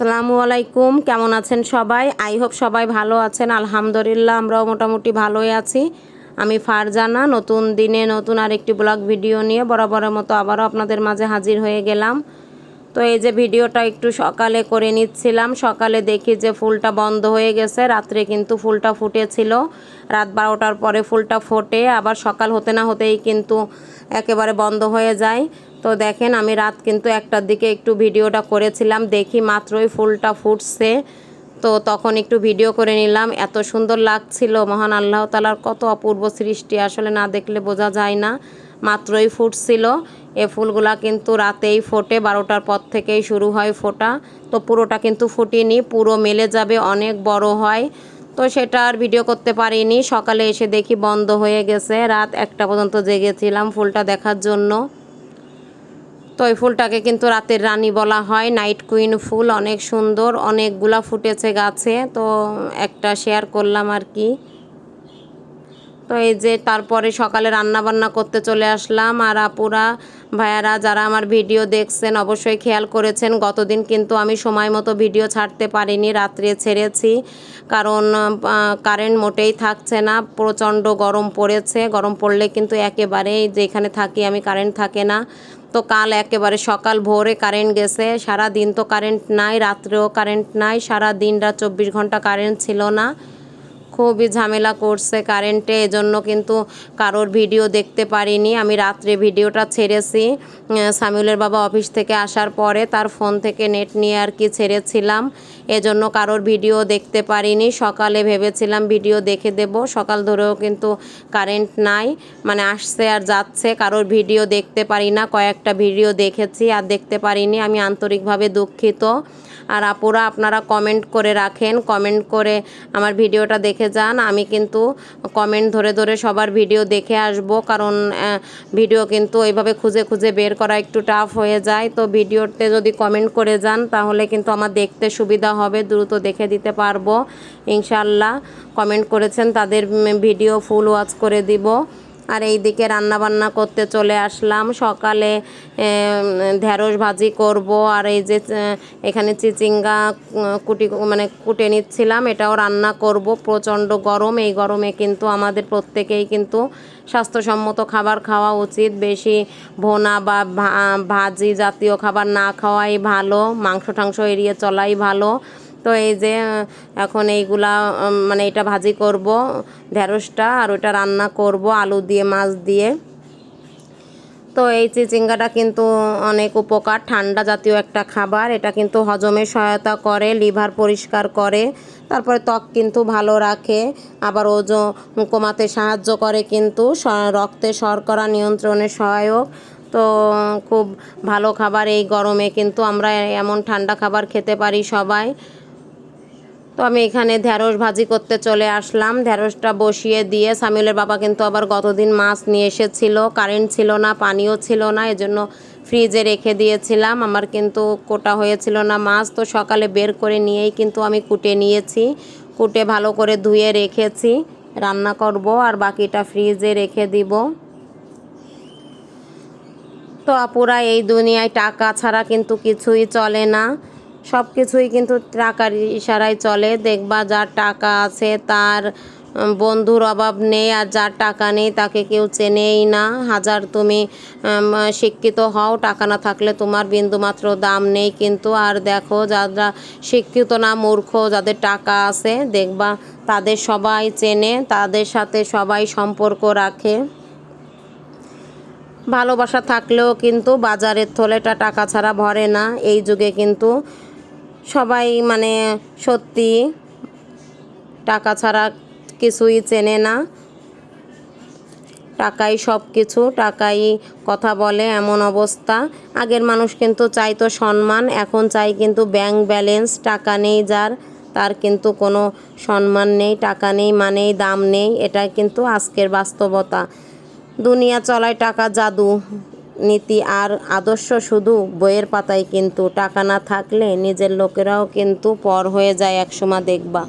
আসসালামু আলাইকুম, কেমন আছেন সবাই? আই হোপ সবাই ভালো আছেন। আলহামদুলিল্লাহ, আমরাও মোটামুটি ভালোই আছি। আমি ফারজানা, নতুন দিনে নতুন আরেকটি ব্লগ ভিডিও নিয়ে বরাবরের মতো আবারও আপনাদের মাঝে হাজির হয়ে গেলাম। তো এই যে ভিডিওটা একটু সকালে করে নিচ্ছিলাম। সকালে দেখি যে ফুলটা বন্ধ হয়ে গেছে। রাত্রে কিন্তু ফুলটা ফুটেছিল। রাত বারোটার পরে ফুলটা ফোটে। আবার সকাল হতে না হতেই কিন্তু একেবারে বন্ধ হয়ে যায়। তো দেখেন, আমি রাত কিন্তু একটার দিকে একটু ভিডিওটা করেছিলাম। দেখি মাত্রই ফুলটা ফুটছে। তো তখন একটু ভিডিও করে নিলাম। এত সুন্দর লাগছিল। মহান আল্লাহ তালার কত অপূর্ব সৃষ্টি। আসলে না দেখলে বোঝা যায় না। মাত্রই ফুটছিল এ ফুলগুলা কিন্তু রাতেই ফোটে, বারোটার পর থেকেই শুরু হয় ফোটা। তো পুরোটা কিন্তু ফুটিনি, পুরো মেলে যাবে, অনেক বড় হয়। তো সেটা আর ভিডিও করতে পারিনি। সকালে এসে দেখি বন্ধ হয়ে গেছে। রাত একটা পর্যন্ত জেগেছিলাম ফুলটা দেখার জন্য। তো এই ফুলটাকে কিন্তু রাতের রানী বলা হয়, নাইট কুইন ফুল। অনেক সুন্দর, অনেকগুলা ফুটেছে গাছে। তো একটা শেয়ার করলাম আর কি। তো এই যে তারপরে সকালে রান্না বান্না করতে চলে আসলাম। আর আপুরা, ভাইয়ারা যারা আমার ভিডিও দেখছেন, অবশ্যই খেয়াল করেছেন, গতদিন কিন্তু আমি সময় মতো ভিডিও ছাড়তে পারিনি, রাত্রে ছেড়েছি। কারণ কারেন্ট মোটেই থাকছে না, প্রচণ্ড গরম পড়েছে। গরম পড়লে কিন্তু একেবারেই যেখানে থাকি আমি কারেন্ট থাকে না। তো কাল একেবারে সকাল ভোরে কারেন্ট গেছে। সারা দিন তো কারেন্ট নাই, রাত্রেও কারেন্ট নাই সারা দিন রাত চব্বিশ ঘণ্টা কারেন্ট ছিল না। খুবই ঝামেলা করছে কারেন্টে, এজন্য কিন্তু কারোর ভিডিও দেখতে পারিনি। আমি রাত্রে ভিডিওটা ছেড়েছি। সামিউলের বাবা অফিস থেকে আসার পরে তার ফোন থেকে নেট নিয়ে আর কি ছেড়েছিলাম। এজন্য কারোর ভিডিও দেখতে পারিনি। সকালে ভেবেছিলাম ভিডিও দেখে দেব। সকাল ধরেও কিন্তু কারেন্ট নাই মানে আসছে আর যাচ্ছে। কারোর ভিডিও দেখতে পারি না, কয়েকটা ভিডিও দেখেছি আর দেখতে পারিনি। আমি আন্তরিকভাবে দুঃখিত। আর আপুরা, আপনারা কমেন্ট করে রাখেন। কমেন্ট করে আমার ভিডিওটা দেখে যান। আমি কিন্তু কমেন্ট ধরে ধরে সবার ভিডিও দেখে আসব। কারণ ভিডিও কিন্তু ওইভাবে খুঁজে খুঁজে বের করা একটু টাফ হয়ে যায়। তো ভিডিওতে যদি কমেন্ট করে যান, তাহলে কিন্তু আমার দেখতে সুবিধা হবে দ্রুত দেখে দিতে পারব। ইনশাল্লাহ কমেন্ট করেছেন তাদের ভিডিও ফুল ওয়াচ করে দিব। আর এই দিকে রান্নাবান্না করতে চলে আসলাম। সকালে ঢেঁড়স ভাজি করব আর এই যে এখানে চিচিঙ্গা কুটি মানে কুটে নিচ্ছিলাম, এটাও রান্না করব। প্রচণ্ড গরম, এই গরমে কিন্তু আমাদের প্রত্যেকেই কিন্তু স্বাস্থ্যসম্মত খাবার খাওয়া উচিত। বেশি ভোনা বা ভাজি জাতীয় খাবার না খাওয়াই ভালো মাংস টাংস এড়িয়ে চলাই ভালো। তো এই যে এখন এইগুলা মানে এটা ভাজি করব, ঢেঁড়সটা, আর ওটা রান্না করব, আলু দিয়ে, মাছ দিয়ে। তো এই চিচিঙ্গাটা কিন্তু অনেক উপকার, ঠান্ডা জাতীয় একটা খাবার। এটা কিন্তু হজমে সহায়তা করে, লিভার পরিষ্কার করে। তারপরে ত্বক কিন্তু ভালো রাখে, আবার ওজন কমাতে সাহায্য করে কিন্তু রক্তে শর্করা নিয়ন্ত্রণে সহায়ক। তো খুব ভালো খাবার এই গরমে, কিন্তু আমরা এমন ঠান্ডা খাবার খেতে পারি সবাই। তো আমি এখানে ঢ্যাঁড়স ভাজি করতে চলে আসলাম। ঢ্যাঁড়সটা বসিয়ে দিয়ে সামিউলের বাবা কিন্তু আবার গতদিন মাছ নিয়ে এসেছিল। কারেন্ট ছিল না, পানিও ছিল না, এজন্য ফ্রিজে রেখে দিয়েছিলাম। আমার কিন্তু কোটা হয়েছিল না মাছ, তো সকালে বের করে নিয়েই কিন্তু আমি কুটে নিয়েছি। কুটে ভালো করে ধুয়ে রেখেছি। রান্না করব আর বাকিটা ফ্রিজে রেখে দিব। তো আপুরা, এই দুনিয়ায় টাকা ছাড়া কিন্তু কিছুই চলে না। সব কিছুই কিন্তু টাকার ইশারায় চলে। দেখবা যার টাকা আছে তার বন্ধুর অভাব নেই আর যার টাকা নেই তাকে কেউ চেনেই না। হাজার তুমি শিক্ষিত হও, টাকা না থাকলে তোমার বিন্দুমাত্র দাম নেই কিন্তু। আর দেখো যারা শিক্ষিত না, মূর্খ, যাদের টাকা আছে, দেখবা তাদের সবাই চেনে, তাদের সাথে সবাই সম্পর্ক রাখে। ভালোবাসা থাকলেও কিন্তু বাজারের থলেটা টাকা ছাড়া ভরে না। এই যুগে কিন্তু সবাই মানে সত্যি টাকা ছাড়া কিছুই চেনে না। টাকাই সব কিছু টাকাই কথা বলে, এমন অবস্থা। আগের মানুষ কিন্তু চাইতো সম্মান, এখন চাই কিন্তু ব্যাংক ব্যালেন্স টাকা নেই যার, তার কিন্তু কোনো সম্মান নেই, টাকা নেই মানেই দাম নেই এটা কিন্তু আজকের বাস্তবতা। দুনিয়া চলায় টাকা জাদু। নীতি আর আদর্শ শুধু বইয়ের পাতায় কিন্তু টাকা না থাকলে নিজের লোকেরাও কিন্তু পর হয়ে যায় একসময় দেখবা।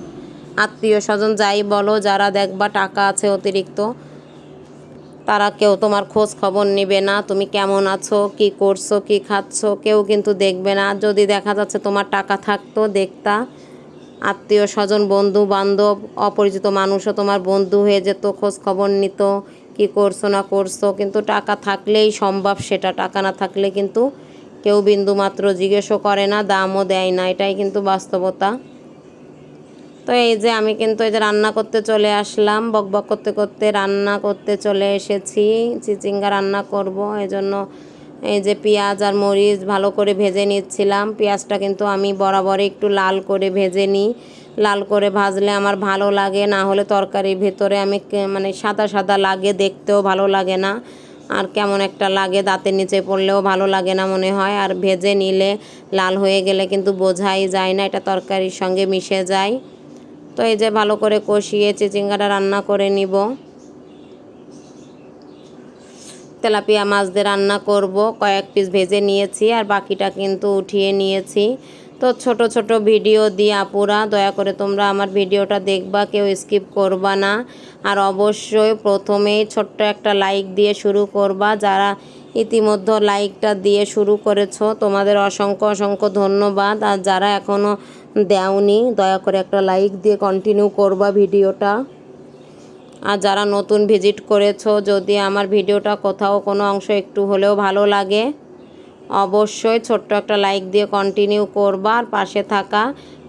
আত্মীয় স্বজন যাই বলো, যারা দেখবা টাকা আছে অতিরিক্ত, তারা কেউ তোমার খোঁজ খবর নেবে না, তুমি কেমন আছো, কি করছ, কি খাচ্ছ, কেউ কিন্তু দেখবে না। যদি দেখা যাচ্ছে তোমার টাকা থাকতো, দেখতা। আত্মীয় স্বজন বন্ধু বান্ধব অপরিচিত মানুষও তোমার বন্ধু হয়ে যেত, খোঁজ খবর নিত। কি করছ, না করছ, কিন্তু টাকা থাকলেই সম্ভব, সেটা টাকা না থাকলে কিন্তু কেউ বিন্দু মাত্র জিজ্ঞেসও করে না, দামও দেয় না, এটাই কিন্তু বাস্তবতা। তো এই যে আমি কিন্তু এই যে রান্না করতে চলে আসলাম, বক বক করতে করতে রান্না করতে চলে এসেছি, চিচিঙ্গা রান্না করব, এই জন্য এই যে পেঁয়াজ আর মরিচ ভালো করে ভেজে নিচ্ছিলাম, পেঁয়াজটা কিন্তু আমি বরাবর একটু লাল করে ভেজে নিই। লাল করে ভাজলে আমার ভালো লাগে, না হলে তরকারির ভেতরে আমি মানে সাদা সাদা লাগে দেখতেও ভালো লাগে না। আর কেমন একটা লাগে দাঁতের নিচে পড়লেও ভালো লাগে না মনে হয়। আর ভেজে নিলে লাল হয়ে গেলে কিন্তু বোঝাই যায় না, এটা তরকারির সঙ্গে মিশে যায়। তো এই যে ভালো করে কষিয়ে চিচিঙ্গাটা রান্না করে নিব। তেলাপিয়া মাছ দিয়ে রান্না করব, কয়েক পিস ভেজে নিয়েছি আর বাকিটা কিন্তু উঠিয়ে নিয়েছি। তো ছোট ছোট ভিডিও দিয়ে আপুরা, দয়া করে তোমরা আমার ভিডিওটা দেখবা, কেউ স্কিপ করবা না। আর অবশ্যই প্রথমেই ছোট্ট একটা লাইক দিয়ে শুরু করবা। যারা ইতিমধ্যে লাইকটা দিয়ে শুরু করেছ, তোমাদের অসংখ্য অসংখ্য ধন্যবাদ। আর যারা এখনও দেওনি, দয়া করে একটা লাইক দিয়ে কন্টিনিউ করবা ভিডিওটা। আর যারা নতুন ভিজিট করেছ, যদি আমার ভিডিওটা কোথাও কোনো অংশ একটু হলেও ভালো লাগে অবশ্যই ছোট্ট একটা লাইক দিয়ে কন্টিনিউ করবা আর পাশে থাকা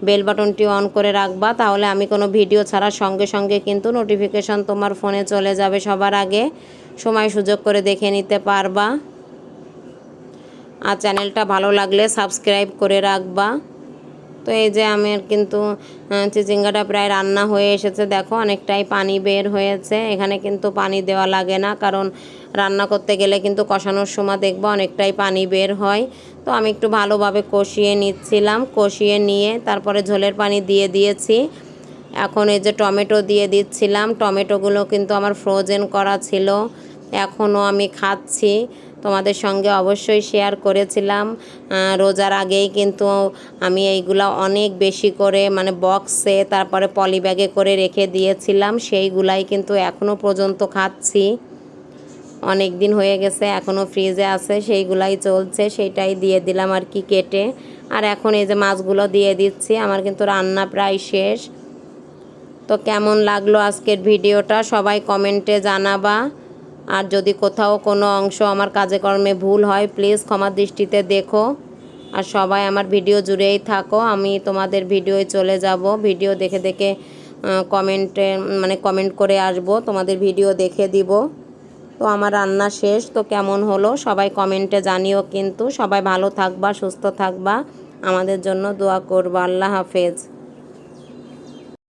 বেল বাটনটি অন করে রাখবা। তাহলে আমি কোনো ভিডিও ছাড়ার সঙ্গে সঙ্গে কিন্তু নোটিফিকেশন তোমার ফোনে চলে যাবে সবার আগে। সময় সুযোগ করে দেখে নিতে পারবা। আর চ্যানেলটা ভালো লাগলে সাবস্ক্রাইব করে রাখবা। তো এই যে আমার কিন্তু চিচিঙ্গাটা প্রায় রান্না হয়ে এসেছে। দেখো, অনেকটাই পানি বের হয়েছে। এখানে কিন্তু পানি দেওয়া লাগে না, কারণ রান্না করতে গেলে কিন্তু কষানোর সময় দেখব অনেকটাই পানি বের হয়। তো আমি একটু ভালোভাবে কষিয়ে নিচ্ছিলাম, কষিয়ে নিয়ে তারপরে ঝোলের পানি দিয়ে দিয়েছি। এখন এই যে টমেটো দিয়ে দিচ্ছিলাম, টমেটোগুলো কিন্তু আমার ফ্রোজেন করা ছিল। এখনও আমি খাচ্ছি। তোমাদের সঙ্গে অবশ্যই শেয়ার করেছিলাম। রোজার আগেই কিন্তু আমি এইগুলো অনেক বেশি করে মানে বক্সে তারপরে পলিব্যাগে করে রেখে দিয়েছিলাম। সেইগুলাই কিন্তু এখনও পর্যন্ত খাচ্ছি। অনেক দিন হয়ে গেছে এখনও ফ্রিজে আছে, সেইগুলাই চলছে, সেইটাই দিয়ে দিলাম আর কি কেটে। আর এখন এই যে মাছগুলো দিয়ে দিচ্ছি, আমার কিন্তু রান্না প্রায় শেষ। তো কেমন লাগল আজকের ভিডিওটা সবাই কমেন্টে জানাবা। আর যদি কোথাও কোনো অংশ আমার কাজে কর্মে ভুল হয় প্লিজ ক্ষমার দৃষ্টিতে দেখো। আর সবাই আমার ভিডিও জুড়েই থাকো। আমি তোমাদের ভিডিওয় চলে যাব। ভিডিও দেখে দেখে কমেন্টে মানে কমেন্ট করে আসব। তোমাদের ভিডিও দেখে দিব। তো আমার রান্না শেষ। তো কেমন হলো? সবাই কমেন্টে জানিও কিন্তু। সবাই ভালো থাকবা, সুস্থ থাকবা। আমাদের জন্য দোয়া করবা। আল্লাহ হাফেজ।